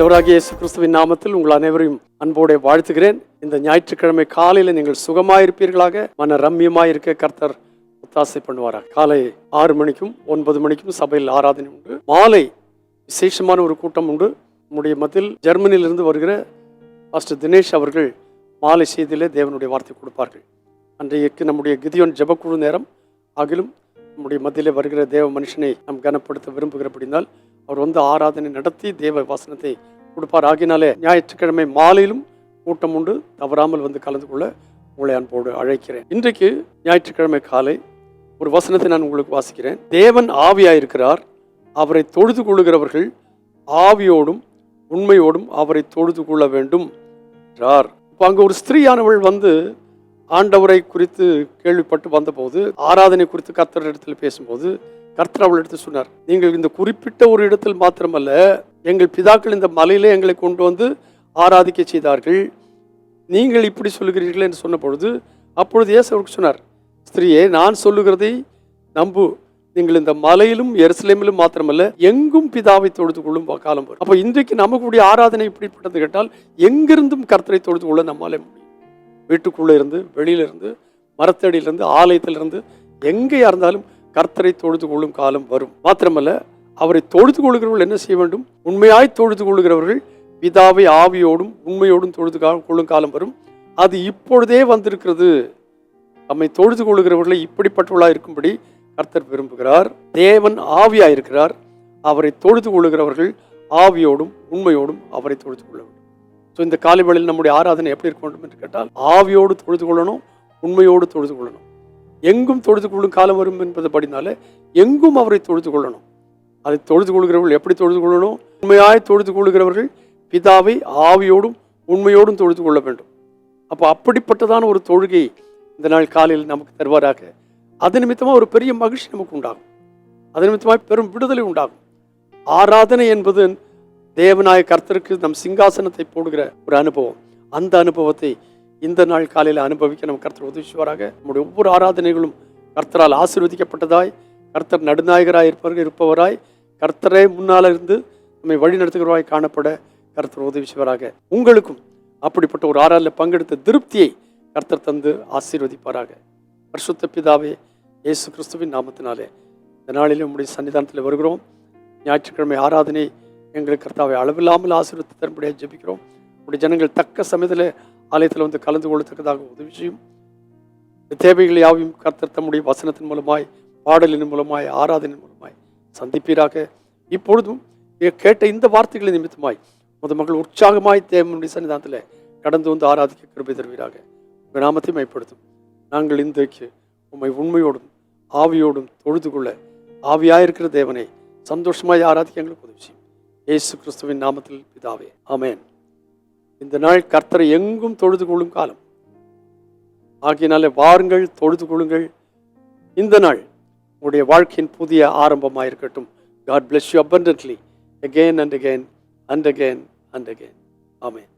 ஆண்டவராகிய இயேசு கிறிஸ்துவின் நாமத்தில் உங்கள் அனைவரையும் அன்போடு வாழ்த்துகிறேன். இந்த ஞாயிற்றுக்கிழமை காலையில் நீங்கள் சுகமாயிருப்பீர்களாக மன ரம்யமாயிருக்க கர்த்தர் ஒத்தாசை பண்ணுவாராக. காலை ஆறு மணிக்கும் ஒன்பது மணிக்கும் சபையில் ஆராதனை உண்டு. மாலை விசேஷமான ஒரு கூட்டம் உண்டு. நம்முடைய மத்தியில் ஜெர்மனியிலிருந்து வருகிற பாஸ்டர் தினேஷ் அவர்கள் மாலை செய்தியிலே தேவனுடைய வார்த்தை கொடுப்பார்கள். அன்றைக்கு நம்முடைய கிதியோன் ஜெபக்குழு நேரம். ஆகிலும் நம்முடைய மத்தியிலே வருகிற தேவ மனுஷனை நாம் கனப்படுத்த விரும்புகிறபடினால் அவர் வந்து ஆராதனை நடத்தி தேவ வாசனத்தை கொடுப்பார். ஆகினாலே ஞாயிற்றுக்கிழமை மாலையிலும் கூட்டம் உண்டு. தவறாமல் வந்து கலந்து கொள்ள உங்களை அன்போடு அழைக்கிறேன். இன்றைக்கு ஞாயிற்றுக்கிழமை காலை ஒரு வசனத்தை நான் உங்களுக்கு வாசிக்கிறேன். தேவன் ஆவியாயிருக்கிறார். அவரை தொழுது கொள்ளுகிறவர்கள் ஆவியோடும் உண்மையோடும் அவரை தொழுது கொள்ள வேண்டும் என்றார். இப்போ அங்கே ஒரு ஸ்திரீயானவள் வந்து ஆண்டவரை குறித்து கேள்விப்பட்டு வந்தபோது ஆராதனை குறித்து கத்தர் இடத்துல பேசும்போது கர்த்தர் அவள் எடுத்து சொன்னார் நீங்கள் இந்த குறிப்பிட்ட ஒரு இடத்தில் மாத்திரமல்ல எங்கள் பிதாக்கள் இந்த மலையிலே எங்களை கொண்டு வந்து ஆராதிக்க செய்தார்கள். நீங்கள் இப்படி சொல்லுகிறீர்கள் என்று சொன்ன பொழுது அப்பொழுது இயேசு அவருக்கு சொன்னார் ஸ்திரீயே நான் சொல்லுகிறதை நம்பு. நீங்கள் இந்த மலையிலும் எருசலேமிலும் மாத்திரமல்ல எங்கும் பிதாவை தொழுது கொள்ளும் காலம் வரும். அப்போ இன்றைக்கு நமக்குடைய ஆராதனை இப்படிப்பட்டது கேட்டால் எங்கிருந்தும் கர்த்தரை தொழுது கொள்ள நம்மாலே முடியும். வீட்டுக்குள்ளே இருந்து வெளியிலிருந்து மரத்தடியிலிருந்து ஆலயத்திலிருந்து எங்கேயா இருந்தாலும் கர்த்தரை தொழுது கொள்ளும் காலம் வரும். மாத்திரமல்ல அவரை தொழுது கொள்கிறவர்கள் என்ன செய்ய வேண்டும்? உண்மையாய் தொழுது கொள்கிறவர்கள் பிதாவை ஆவியோடும் உண்மையோடும் தொழுது கொள்ளும் காலம் வரும். அது இப்பொழுதே வந்திருக்கிறது. நம்மை தொழுது கொள்கிறவர்களை இப்படிப்பட்டவர்களாக இருக்கும்படி கர்த்தர் விரும்புகிறார். தேவன் ஆவியாக இருக்கிறார். அவரை தொழுது கொள்கிறவர்கள் ஆவியோடும் உண்மையோடும் அவரை தொழுது கொள்ள வேண்டும். ஸோ இந்த காலை வேளையில் நம்முடைய ஆராதனை எப்படி இருக்க வேண்டும் என்று கேட்டால் ஆவியோடு தொழுது கொள்ளணும் உண்மையோடு தொழுது கொள்ளணும். எங்கும் தொழுது கொள்ளும் காலம் வரும் என்பது படினால எங்கும் அவரை தொழுது கொள்ளணும். அதை தொழுது கொள்கிறவர்கள் எப்படி தொழுது கொள்ளணும்? உண்மையாய் தொழுது கொள்கிறவர்கள் பிதாவை ஆவியோடும் உண்மையோடும் தொழுது கொள்ள வேண்டும். அப்போ அப்படிப்பட்டதான ஒரு தொழுகை இந்த நாள் காலையில் நமக்கு தருவாராக. அது நிமித்தமாக ஒரு பெரிய மகிழ்ச்சி நமக்கு உண்டாகும். அது நிமித்தமாக பெரும் விடுதலை உண்டாகும். ஆராதனை என்பது தேவநாய கர்த்தருக்கு நம் சிங்காசனத்தை போடுகிற ஒரு அனுபவம். அந்த அனுபவத்தை இந்த நாள் காலையில் அனுபவிக்க நம்ம கர்த்தர் உதவிச்சுவாராக. நம்முடைய ஒவ்வொரு ஆராதனைகளும் கர்த்தரால் ஆசீர்வதிக்கப்பட்டதாய் கர்த்தர் நடுநாயகராய் இருப்பவர்கள் இருப்பவராய் கர்த்தரே முன்னால் இருந்து நம்மை வழி நடத்துகிறவராய் காணப்பட கர்த்தர் உதவி செய்வாராக உங்களுக்கும் அப்படிப்பட்ட ஒரு ஆறாலில் பங்கெடுத்த திருப்தியை கர்த்தர் தந்து ஆசீர்வதிப்பாராக. பரிசுத்த பிதாவே இயேசு கிறிஸ்துவின் நாமத்தினாலே இந்த நாளிலே உம்முடைய சன்னிதானத்தில் வருகிறோம். ஞாயிற்றுக்கிழமை ஆராதனை எங்களுக்கு கர்த்தாவை அளவில்லாமல் ஆசீர்வதி தரும்படியாக ஜெபிக்கிறோம். உடைய ஜனங்கள் தக்க சமயத்தில் ஆலயத்தில் வந்து கலந்து கொள்ளத்தக்கதாக உதவி செய்யும். தேவைகள் யாவையும் கர்த்தர் தம்முடைய வசனத்தின் மூலமாய் பாடலின் மூலமாய் ஆராதனின் மூலமாய் சந்திப்பீராக. இப்பொழுதும் கேட்ட இந்த வார்த்தைகளின் நிமித்தமாய் முத மகள் உற்சாகமாய் தேவனுடைய சன்னிதானத்தில் கடந்து வந்து ஆராதிக்க கிருபை தருவீராக. உங்கள் நாமத்தை மைப்படுத்தும் நாங்கள் இன்றைக்கு உண்மை உண்மையோடும் ஆவியோடும் தொழுது கொள்ள ஆவியாயிருக்கிற தேவனை சந்தோஷமாய் ஆராதிக்க எங்களுக்கு உதவி செய்யும். இயேசு கிறிஸ்துவின் நாமத்தில் பிதாவே. அமேன் இந்த நாள் கர்த்தரை எங்கும் தொழுது கொள்ளும் காலம். ஆகியனாலே வாருங்கள் தொழுது கொள்ளுங்கள். இந்த நாள் உங்களுடைய வாழ்க்கையின் புதிய ஆரம்பமாக இருக்கட்டும் God bless you abundantly again and again and again and again amen